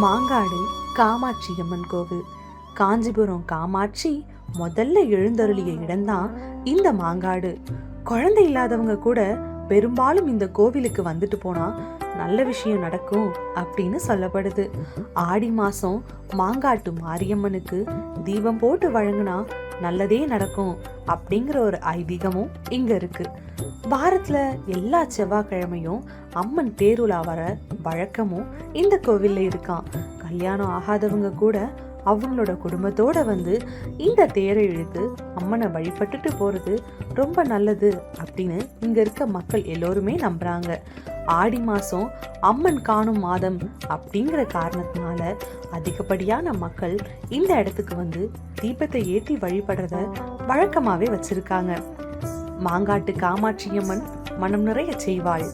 மாங்காடு காமாட்சி அம்மன் கோவில். காஞ்சிபுரம் காமாட்சி முதல்ல எழுந்தருளிய இடம்தான் இந்த மாங்காடு. குழந்தை இல்லாதவங்க கூட பெரும்பாலும் இந்த கோவிலுக்கு வந்துட்டு போனா நல்ல விஷயம் நடக்கும் அப்படின்னு சொல்லப்படுது. ஆடி மாசம் மாங்காட்டு மாரியம்மனுக்கு தீபம் போட்டு வழங்கினா நல்லதே நடக்கும் அப்படிங்கிற ஒரு ஐதீகமும் இங்க இருக்கு. வாரத்துல எல்லா செவ்வாய்க்கிழமையும் அம்மன் தேருலா வர வழக்கமும் இந்த கோவில்ல இருக்கான் கல்யாணம் ஆகாதவங்க கூட அவங்களோட குடும்பத்தோடு வந்து இந்த தேரை இழுத்து அம்மனை வழிபட்டுட்டு போகிறது ரொம்ப நல்லது அப்படின்னு இங்கே இருக்க மக்கள் எல்லோருமே நம்புறாங்க. ஆடி மாதம் அம்மன் காணும் மாதம் அப்படிங்கிற காரணத்தினால அதிகப்படியான மக்கள் இந்த இடத்துக்கு வந்து தீபத்தை ஏற்றி வழிபடுறத வழக்கமாகவே வச்சுருக்காங்க. மாங்காட்டு காமாட்சியம்மன் மனம் நிறைய செய்வாள்.